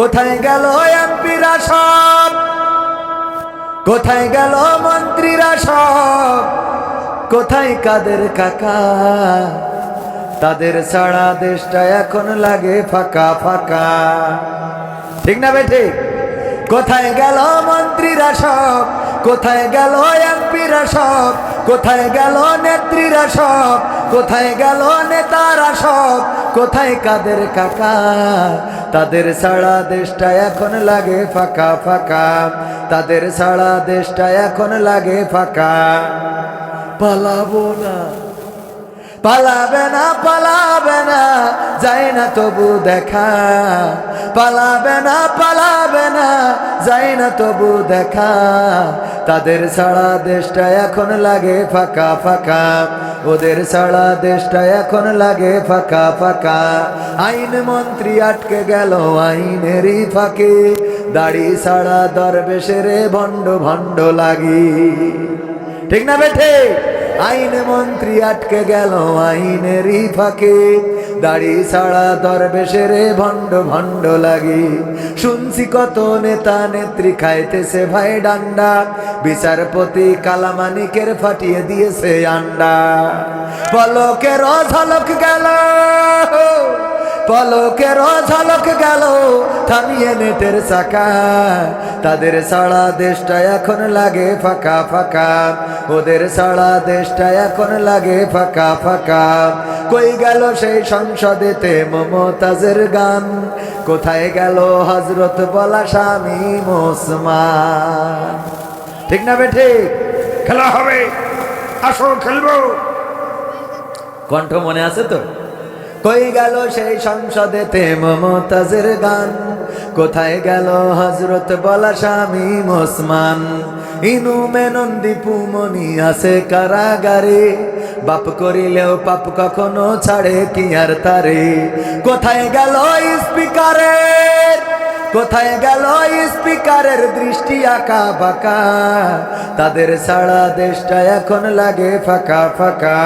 কোথায় গেল এমপিরা সব কোথায় গেল মন্ত্রীরা সব কোথায় কাদের কাকা? তাদের ছাড়া দেশটা এখন লাগে ফাঁকা ফাঁকা। ঠিক না বেঠে কোথায় গেল মন্ত্রীরা সব কোথায় গেল এমপিরা সব কোথায় গেল নেত্রীরা সব কোথায় গেল নেতারা সব কোথায় কাদের কাকা? তাদের সারা দেশটা এখন লাগে ফাঁকা ফাঁকা। তাদের সারা দেশটা এখন লাগে ফাঁকা। পালাবো না। পালাবে না পালাবে না যাই না তবু দেখা। পালাবে না পালাবে না, যায় না তবু দেখা। তাদের সারা দেশটা এখন লাগে ফাঁকা ফাঁকা। ওদের সারা দেশটা এখন লাগে ফাঁকা ফাঁকা। আইন মন্ত্রী আটকে গেল, আইনেরই ফাঁকে। দাড়ি ছাড়া দরবেশেরে ভণ্ড ভণ্ড লাগি। ঠিক না বেঠে? আইন মন্ত্রী আটকে গেল, আইনেরই ফাঁকে। দাড়ি ছাড়া দরবেশের ভণ্ড ভণ্ড লাগে। শুনছি কত নেতা নেত্রী খাইতেছে ভাই ডান্ডা। বিচারপতি কালামানিকের ফাটিয়ে দিয়েছে আন্ডা। পলকের ঝলক গেল, পলকের ঝলক গেল, থামিয়ে নেটের চাকা। তাদের সারা দেশটা এখন লাগে ফাঁকা ফাঁকা। ওদের সারা দেশটা এখন লাগে ফাঁকা ফাঁকা। কই গেল সেই সংসদেতে মমতাজের গান। কোথায় গেল হজরত বলা স্বামী মোসমান? ঠিক না বেঠে খেলা হবে। আসো খেলব। কণ্ঠ মনে আছে তো কই গেল সেই সংসদেতে মমতাজের গান? কোথায় গেল হজরত বলা স্বামী মোসমান? ইনু মেনন দীপু মনি আছে কারাগারে। বাপ করিলেও পাপ কখনো ছাড়ে, কি আর তারে? কোথায় গেল স্পিকারের কোথায় গেল স্পিকারের দৃষ্টি আঁকা বাঁকা? তাদের সারা দেশটা এখন লাগে ফাঁকা ফাঁকা।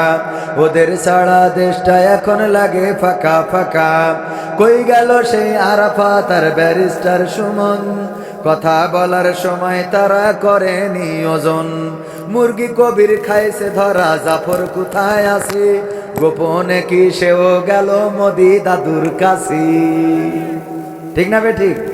ওদের সারা দেশটা এখন লাগে ফাঁকা ফাঁকা। কই গেল সেই আরাফা তার ব্যারিস্টার সুমন? কথা বলার সময় তারা করে নিয়োজন মুরগি কবির খাইছে ধরা, জাফর কোথায় আছে? গোপনে কি সেও গেল মোদি দাদুর কাছে? ঠিক না বে ঠিক?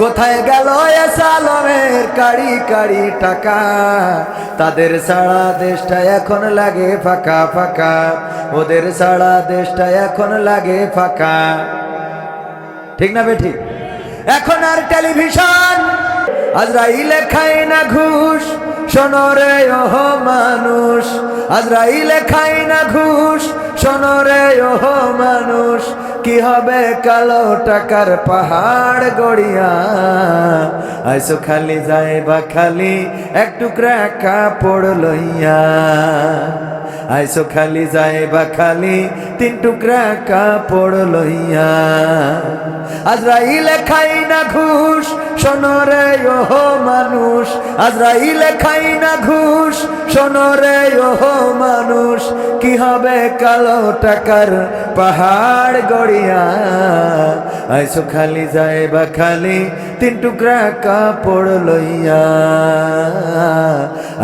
কোথায় গেল এ সালমের কাড়ি কাড়ি টাকা? তাদের সারা দেশটা এখন লাগে ফাঁকা ফাঁকা। ওদের সারা দেশটা এখন লাগে ফাঁকা। ঠিক না বেঠিক এখন আর টেলিভিশন আজরাইলে খায় না ঘুষ, শোনো রে ওহ মানুষ। আজরাইলে খায় না ঘুষ, শোনো রে ওহ মানুষ। কি হবে কালো টাকার পাহাড় গড়িয়া? আইসো খালি যায় বা খালি, এক টুকরা কাপড় লইয়া। আইসো খালি যায় বা খালি, তিন টুকরা কাপড় লইয়া। আজরাইলে খাই না ঘুষ, শোনো রে ওহ মানুষ। আজরাইলে খাই না ঘুষ, শোনো রে ওহ মানুষ। কি হবে কালো টাকার পাহাড় গড়িয়া? আইসো খালি যায় বা খালি, তিন টুকরা কাপড় লইয়া।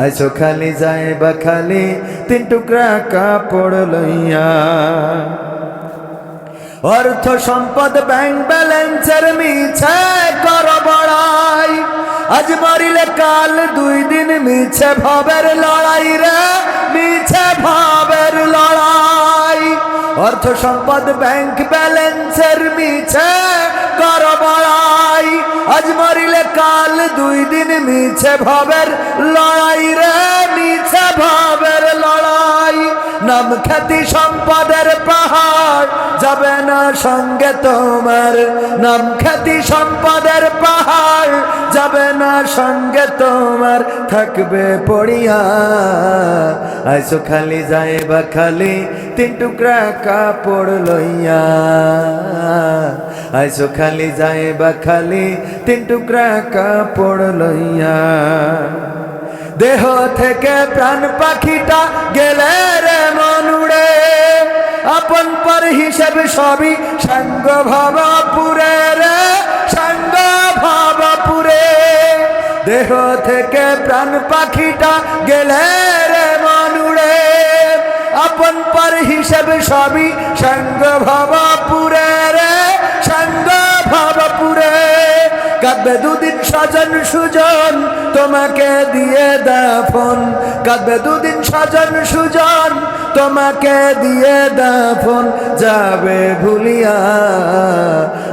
আইসো খালি যায় বা খালি, তিন টুকরা কাপড় লইয়া। অর্থ সম্পদ ব্যাংক ব্যালেন্সের মিছে কর বড়াই। আজ মরিলে কাল দুই দিন মিছে ভাবের লড়াই রে, মিছে ভাবের লড়াই। অর্থ সম্পদ ব্যাংক ব্যালেন্সের মিছে কর বড়াই। আজ মরিলে কাল দুই দিন মিছে ভাবের লড়াই রে, মিছে ভাবের লড়াই। নাম খ্যাতি সম্পদের পাহাড়। যাবে না সঙ্গে তোমার নাম খ্যাতি সম্পদের পাহাড়। যাবে না সঙ্গে তোমার থাকবে পড়িয়া। আইসো খালি যায় বা খালি তিন টুকরা কাপড় লইয়া। আইসো খালি যায় বা খালি তিন টুকরা কাপড় লইয়া। দেহ থেকে প্রাণ পাখিটা গেলে রে মনুড়ে আপন পর হিসেবে সবই সাঙ্গ ভবপুরে রে সাঙ্গ ভবপুরে দেহ থেকে প্রাণ পাখিটা গেলে রে মনুড়ে আপন পর হিসেবে সবই সাঙ্গ ভবপুরে রে সাঙ্গ ভবপুরে কাঁদবে দুদিন স্বজন সুজন তোমাকে দিয়ে দাফন। কাঁদবে দুদিন স্বজন সুজন, তোমাকে দিয়ে দাফন। যাবে ভুলিয়া,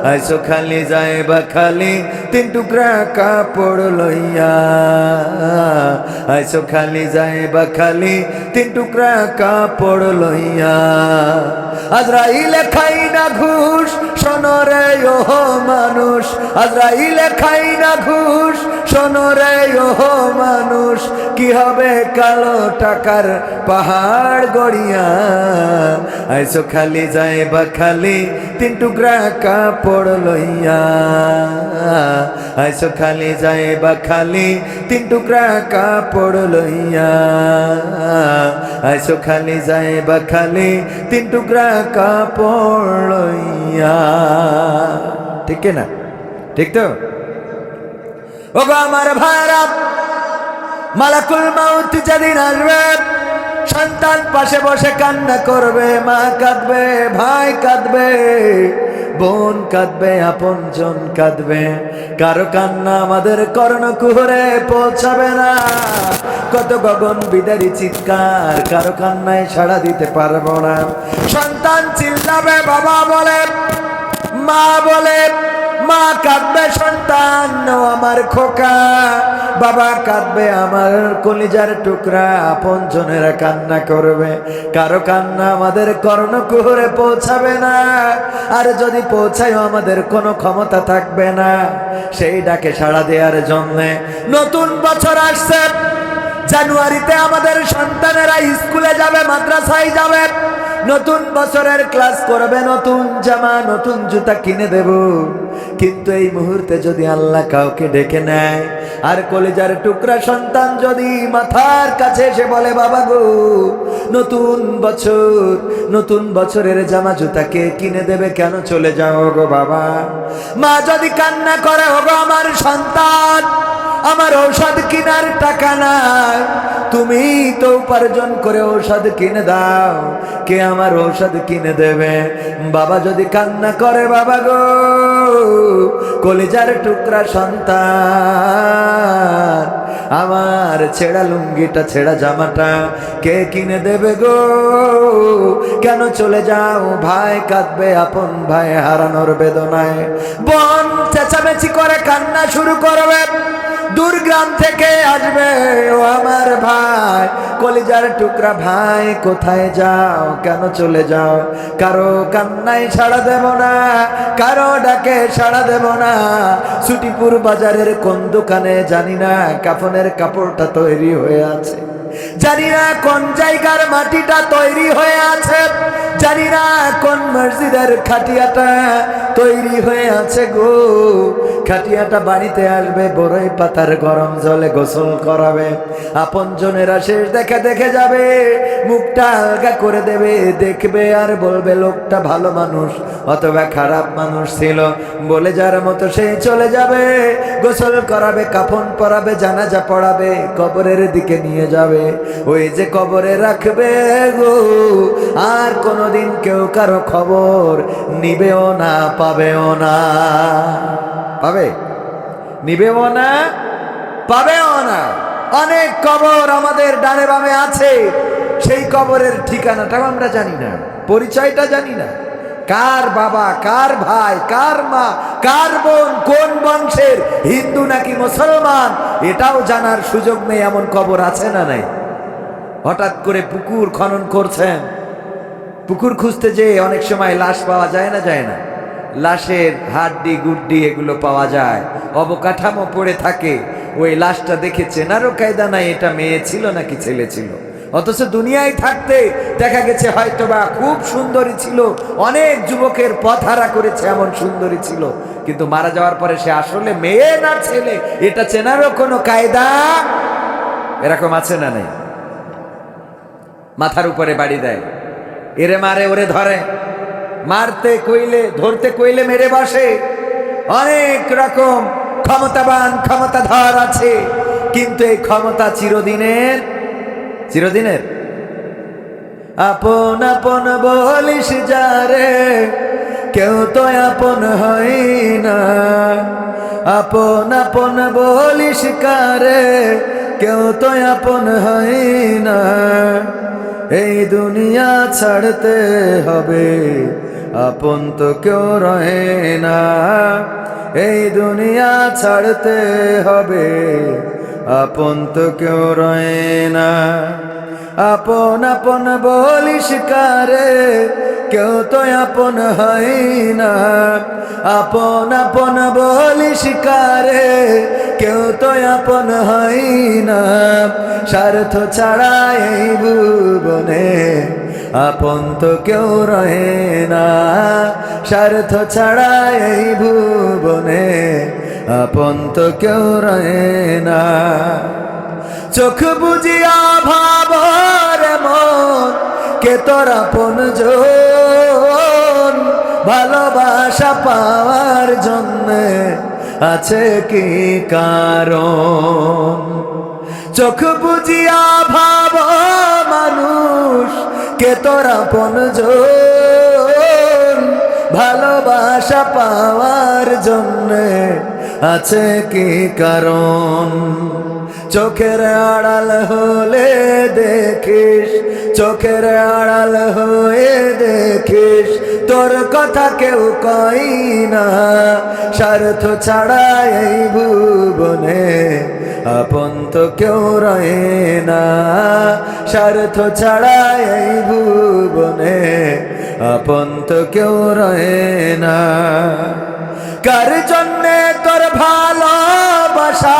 আইসো খালি যায় বা খালি, তিন টুকরা কাপড় লইয়া। আইসো খালি যায় বা খালি, তিন টুকরা কাপড় লইয়া। আজরাইলে খাই না ঘুষ শোনরে ওহ মানুষ। আজরাইলে খাই না ঘুষ শোনরে ওহ মানুষ, কি হবে কালো টাকার পাহাড় গড়িয়া? আইসো খালি যায় বা খালি তিন টুকরা কাপড় লইয়া। আইসো খালি যায় বা খালি তিন টুকরা কাপড় লইয়া। আইসো খালি যায় বা খালি তিন টুকরা কাপড় লইয়া। ঠিক না ঠিক তো? ও গো আমার ভাইরা মালাকুল মাউত যেদিন আসবে, সন্তান পাশে বসে কান্না করবে, মা কাঁদবে, ভাই কাঁদবে, বোন কাঁদবে, আপন জন কাঁদবে। কারও কান্না আমাদের কর্ণ কুহরে পৌঁছাবে না। কত গগন বিদারি চিৎকার, কারও কান্নায় সাড়া দিতে পারব না। সন্তান চিল্লাবে, বাবা বলে, মা বলে মা কাঁদবে, সন্তান আমার খোকা। বাবা কাঁদবে, আমার কলিজার টুকরা আপন জনেরা কান্না করবে। কারও কান্না আমাদের কর্ণকুহরে পৌঁছাবে না। আর যদি পৌঁছায় আমাদের কোনো ক্ষমতা থাকবে না, সেই ডাকে সাড়া দেওয়ার জন্যে নতুন বছর আসছে। জানুয়ারিতে আমাদের সন্তানেরা স্কুলে যাবে, মাদ্রাসায় যাবে। নতুন বছরের ক্লাস করবে, নতুন জামা, নতুন জুতা কিনে দেব। কিন্তু এই মুহূর্তে যদি আল্লাহ কাউকে ডেকে নেয়, আর কলেজার টুকরা সন্তান যদি মাথার কাছে এসে বলে, বাবা গো, নতুন বছর, নতুন বছরের জামা, জুতা কে কিনে দেবে? কেন চলে যাও গো বাবা? মা যদি কান্না করে হব আমার সন্তান আমার ঔষধ কেনার টাকা নাই। তুমি তো উপার্জন করে ঔষধ কিনে দাও। কে আমার ঔষধ কিনে দেবে? বাবা যদি কান্না করে, বাবা গো, কলিজার টুকরা সন্তান, আমার ছেঁড়া লুঙ্গিটা, ছেঁড়া জামাটা কে কিনে দেবে গো? কেন চলে যাও? ভাই কাঁদবে, আপন ভাই হারানোর বেদনায়। বন চেঁচামেচি করে, কান্না শুরু করবে। দূর গ্রাম থেকে আসবে। ও আমার ভাই, কলিজার টুকরা ভাই, কোথায় যাও, কেন চলে যাও? কারও কান্নাই সাড়া দেব না, কারও ডাকে সাড়া দেব না। সুটিপুর বাজারের কোন দোকানে জানি না, কাফনের কাপড়টা তৈরি হয়ে আছে। জানি না কোন জায়গার মাটিটা তৈরি হয়ে আছে। জানি না কোন মসজিদের খাটিয়াটা তৈরি হয়ে আছে গো। খাটিয়াটা বাড়িতে আসবে, বড়ই পাতার গরম জলে গোসল করাবে। আপন জনেরা শেষ দেখে দেখে যাবে, মুখটা আলগা করে দেবে। দেখবে আর বলবে, লোকটা ভালো মানুষ, অথবা খারাপ মানুষ ছিল। বলে যার মতো সেই চলে যাবে, গোসল করাবে, কাফন পরাবে, জানাজা পড়াবে, কবরের দিকে নিয়ে যাবে। ওই যে কবরে রাখবে গো, আর কোনোদিন কেউ কারও খবর নিবেও না, পাবেও না। পাবে? নিবেও না, পাবেও না। অনেক কবর আমাদের ডানে বামে আছে। সেই কবরের ঠিকানাটাও আমরা জানি না। পরিচয়টা জানি না। কার বাবা, কার ভাই, কার মা, কার বোন, কোন বংশের, হিন্দু নাকি মুসলমান, এটাও জানার সুযোগ নেই, এমন কবর আছে না নাই? হঠাৎ করে পুকুর খনন করছেন। পুকুর খুঁজতে যে অনেক সময় লাশ পাওয়া যায় না যায় না। লাশের হাড্ডি, গুড্ডি এগুলো পাওয়া যায়। অবকাঠামো পড়ে থাকে। ওই লাশটা দেখে চেনারও কায়দা নাই, এটা মেয়ে ছিল নাকি ছেলে ছিল। অথচ দুনিয়ায় থাকতে দেখা গেছে হয়তো বা খুব সুন্দরী ছিল। অনেক যুবকের পথহারা করেছে এমন সুন্দরী ছিল। কিন্তু মারা যাওয়ার পরে সে আসলে মেয়ে না ছেলে, এটা চেনারও কোনো কায়দা এরকম আছে না নেই? মাথার উপরে বাড়ি দেয়। এরে মারে, ওরে ধরে। মারতে কইলে, ধরতে কইলে মেরে বসে। অনেক রকম ক্ষমতাবান ক্ষমতাধর আছে, কিন্তু এই ক্ষমতা চিরদিনের চিরদিনের। আপন আপন বলিস যারে কেউ তো আপন হয় না। আপন আপন বলিস কারে, কেউ তো আপন হয় না। এই দুনিয়া ছাড়তে হবে, আপন তো কেউ রহে না। এই দুনিয়া ছাড়তে হবে, আপন তো কেউ রহে না। আপন আপন বলিস কারে, কেউ তো আপন হয় না। আপন আপন বলিস কারে, কেউ তো আপন হয় না। স্বার্থ ছাড়া এই ভুবনে আপন তো কেউ রহে না। স্বার্থ ছাড়া এই ভুবনে আপন তো কেউ রহে না। চোখ বুঝিয়া ভাবর মন, কে তোরা আপন ভালোবাসা পাওয়ার জন্য আছে কি কারণ? চোখ বুঝিয়া ভাব মানুষ, কে তোরা আপন ভালোবাসা পাওয়ার জন্য আছে কি কারণ? চোখের আড়াল হলে দেখিস, চোখের আড়াল হয়ে দেখিস। তোর কথা কেউ কই না, স্বার্থ ছাড়া এই ভুবনে আপন তো কেউ রয়ে না। স্বার্থ ছাড়া এই ভুবনে আপন তো কেউ রয়ে না। কার জন্যে তোর ভালোবাসা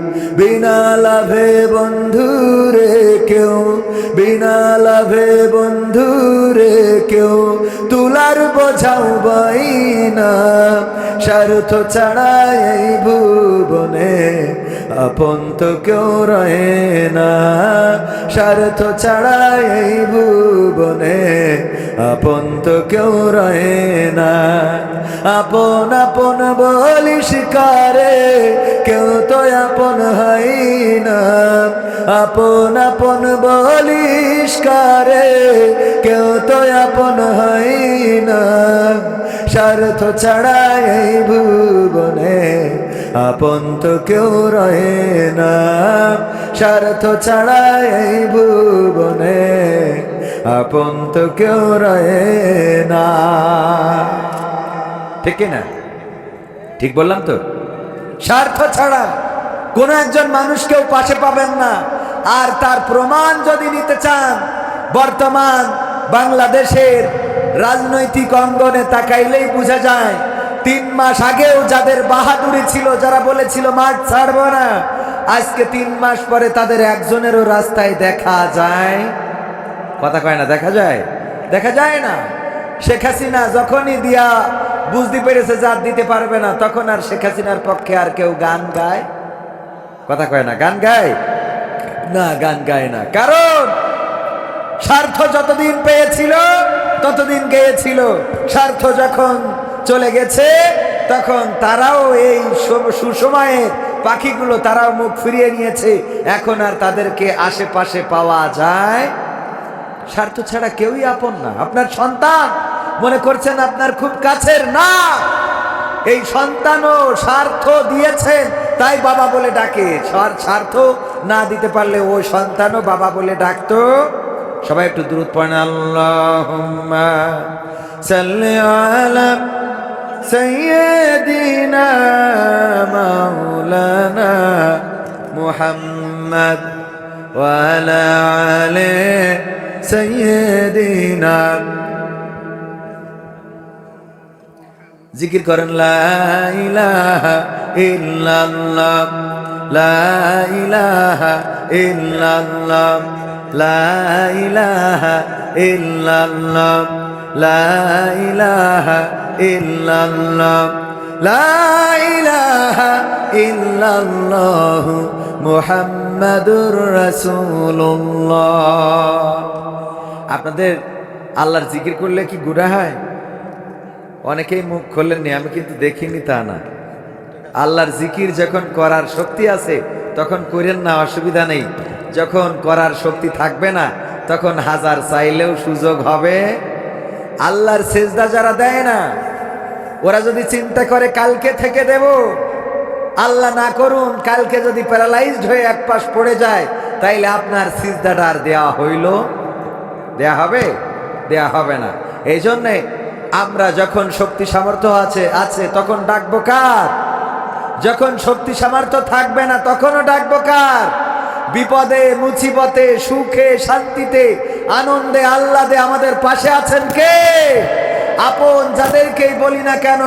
বিনা লাভে বন্ধু রে কেউ, বিনা লাভে বন্ধু রে কেউ, তুলার বোঝাও বাই না স্বার্থ ছাড়া এই ভুবনে আপন তো কেউ রয়ে না, স্বার্থ ছাড়া এই ভুবনে। আপন তো কেউ রয়ে না, আপন আপন বলি কারে কেউ তো আপন হয় না। আপন আপন বলিস কারে কেউ তো আপন হয় না। স্বার্থ ছাড়া এই ভুবনে আপন তো কেউ রয়ে না। স্বার্থ ছাড়া এই ভুবনে আপন তো কেউ রয়ে না। ঠিক না ঠিক বললাম তো? স্বার্থ ছাড়া কোন একজন মানুষকেও পাশে পাবেন না। আর তার প্রমাণ যদি নিতে চান, বর্তমান বাংলাদেশের রাজনৈতিক অঙ্গনে তাকাইলেই বোঝা যায় তিন মাস আগেও যাদের বাহাদুরি ছিল, যারা বলেছিল মাঠ ছাড়বো না। আজকে তিন মাস পরে তাদের একজনেরও রাস্তায় দেখা যায়। কথা কয় না, দেখা যায়? দেখা যায় না। শেখ হাসিনা যখনই দিয়া বুঝতে পেরেছে যার দিতে পারবে না, তখন আর শেখ হাসিনার পক্ষে আর কেউ গান গায়? কথা কয় না, গান গায়? না, গান গায় না। কারণ স্বার্থ যতদিন পেয়েছিল, ততদিন গেয়েছিল। স্বার্থ যখন চলে গেছে, তখন তারাও এই সু- সুসময়ের পাখিগুলো তারাও মুখ ফিরিয়ে নিয়েছে। এখন আর তাদেরকে আশেপাশে পাওয়া যায় স্বার্থ ছাড়া কেউই আপন না। আপনার সন্তান মনে করছেন আপনার খুব কাছের না। এই সন্তানও স্বার্থ দিয়েছেন, তাই বাবা বলে ডাকে। স্বার- স্বার্থ না দিতে পারলে ওই সন্তানও বাবা বলে ডাকতো। সবাই একটু দূরত পড়েন। আল্লাহুম্মা সাল্লি আলা সাইয়্যিদিনা মাওলানা মুহাম্মদ ওয়া আলা আলি জিকির করেন, লা ইলাহা ইল্লাল্লাহ, লা ইলাহা ইল্লাল্লাহ। আপনাদের আল্লাহর জিকির করলে কি গুনাহ হয়? অনেকেই মুখ খোলেননি আমি কিন্তু দেখিনি তা না। আল্লাহর জিকির যখন করার শক্তি আছে, তখন করেন না, অসুবিধা নেই। যখন করার শক্তি থাকবে না, তখন হাজার চাইলেও সুযোগ হবে। আল্লাহর সেজদা যারা দেয় না, ওরা যদি চিন্তা করে কালকে থেকে দেব, আল্লাহ না করুন, কালকে যদি প্যারালাইজড হয়ে এক পাশ পড়ে যায়, তাইলে আপনার সিজদাটা আর দেওয়া হইল, দেয়া হবে দেয়া হবে না। এই জন্যে আমরা যখন শক্তি সামর্থ্য আছে আছে, তখন ডাকবো কার? যখন শক্তি সামর্থ্য থাকবে না, তখনও ডাকবো কার? বিপদে, মুসিবতে, সুখে, শান্তিতে, আনন্দে, আহ্লাদে আমাদের পাশে আছেন কে? আপন যাদেরকেই বলি না কেন,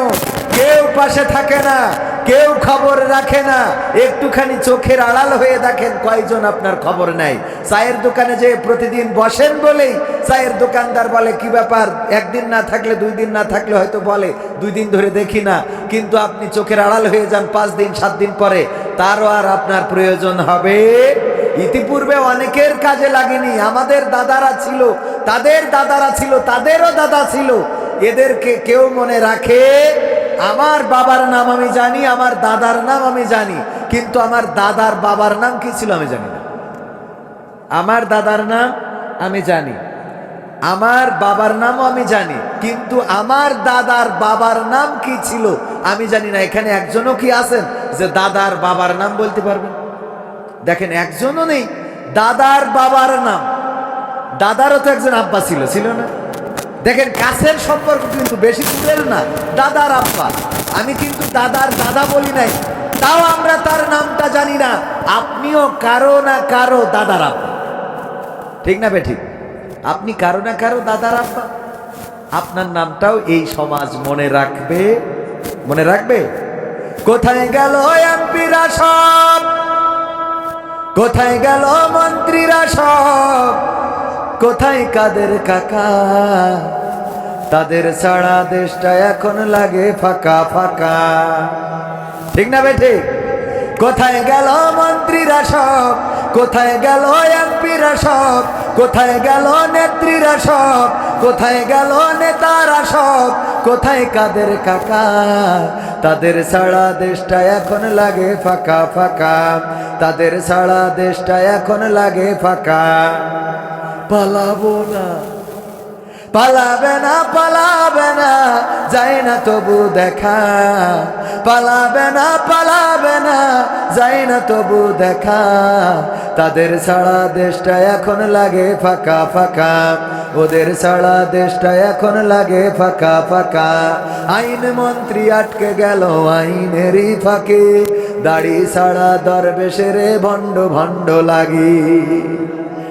কেউ পাশে থাকে না। কেউ খবর রাখে না। একটুখানি চোখের আড়াল হয়ে দেখেন কয়জন আপনার খবর নেয়। চায়ের দোকানে যে প্রতিদিন বসেন বলেই চায়ের দোকানদার বলে, কি ব্যাপার? একদিন না থাকলে, দুই দিন না থাকলে হয়তো বলে, দুই দিন ধরে দেখি না। কিন্তু আপনি চোখের আড়াল হয়ে যান পাঁচ দিন, সাত দিন পরে। তারও আর আপনার প্রয়োজন হবে। ইতিপূর্বে অনেকের কাজে লাগেনি। আমাদের দাদারা ছিল, তাদের দাদারা ছিল, তাদেরও দাদা ছিল। এদেরকে কেউ মনে রাখে আমার বাবার নাম আমি জানি, আমার দাদার নাম আমি জানি, কিন্তু আমার দাদার বাবার নাম কি ছিল আমি জানি না। আমার দাদার নাম আমি জানি, আমার বাবার নামও আমি জানি, কিন্তু আমার দাদার বাবার নাম কি ছিল আমি জানি না। এখানে একজনও কি আছেন যে দাদার বাবার নাম বলতে পারবেন? দেখেন, একজনও নেই, দাদার বাবার নাম। দাদারও তো একজন আব্বা ছিল ছিল না? দেখেন, কাছের সম্পর্ক কিন্তু বেশি দূরের না, দাদার আব্বা। আমি কিন্তু দাদার দাদা বলি নাই, তাও আমরা তার নামটা জানি না, আপনিও কারও না কারও দাদার আব্বা। ঠিক না বেঠিক? আপনি কারও না কারও দাদার আব্বা? আপনার নামটাও এই সমাজ মনে রাখবে মনে রাখবে? কোথায় গেল এমপিরা সব? কোথায় গেল মন্ত্রীরা সব? কোথায় কাদের কাকা? তাদের ছাড়া দেশটা এখন লাগে ফাঁকা ফাঁকা। ঠিক না বেঠিক কোথায় গেল মন্ত্রীরা সব? কোথায় গেল এমপিরা সব? কোথায় গেল নেত্রীরা সব? কোথায় গেল নেতারা সব? কোথায় কাদের কাকা? তাদের ছাড়া দেশটা এখন লাগে ফাঁকা ফাঁকা। তাদের ছাড়া দেশটা এখন লাগে ফাঁকা। পালাবো না। পালাবে না পালাবে না, যায় না তবু দেখা। পালাবে না পালাবে না, যায় না তবু দেখা। তাদের ছাড়া দেশটা এখন লাগে ফাঁকা ফাঁকা। ওদের ছাড়া দেশটা এখন লাগে ফাঁকা ফাঁকা। আইন মন্ত্রী আটকে গেল আইনেরই ফাঁকে। দাড়ি ছাড়া দরবেশের ভণ্ড ভণ্ড লাগি।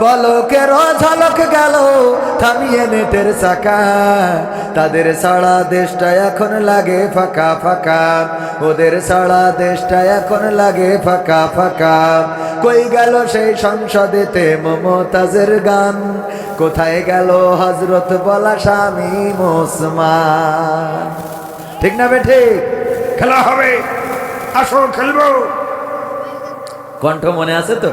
পলকের ঝলক গেল থামিয়ে নেটের চাকা। তাদের সারা দেশটা এখন লাগে ফাঁকা ফাঁকা। ওদের সারা দেশটা এখন লাগে ফাঁকা ফাঁকা। কই গেল সেই সংসদেতে মমতাজের গান? কোথায় গেল হজরত বলা স্বামী মোসমান? ঠিক না বে ঠিক? খেলা হবে আসো খেলব। কণ্ঠ মনে আছে তো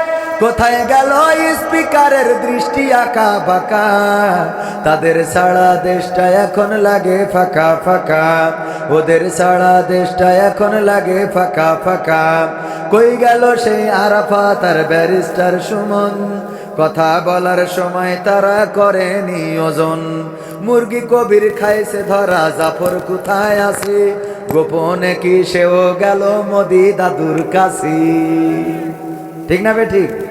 কোথায় গেল স্পিকারের দৃষ্টি আঁকা বাঁকা? তাদের সারা দেশটা এখন লাগে ফাঁকা ফাঁকা। ওদের সারা দেশটা এখন লাগে ফাঁকা ফাঁকা। কই গেল সেই আরাফাত তার ব্যারিস্টার সুমন? কথা বলার সময় তারা করে নিয়োজন মুরগি কবির খাইছে ধরা, জাফর কোথায় আছে? গোপনে কি সেও গেল মোদি দাদুর কাছে? ঠিক না বে ঠিক?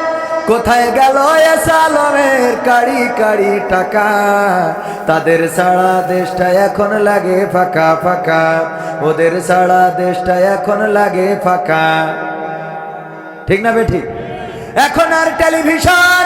কোথায় গেল সালমের কাড়ি কাড়ি টাকা? তাদের সারা দেশটা এখন লাগে ফাঁকা ফাঁকা। ওদের সারা দেশটা এখন লাগে ফাঁকা। ঠিক না বেঠিক এখন আর টেলিভিশন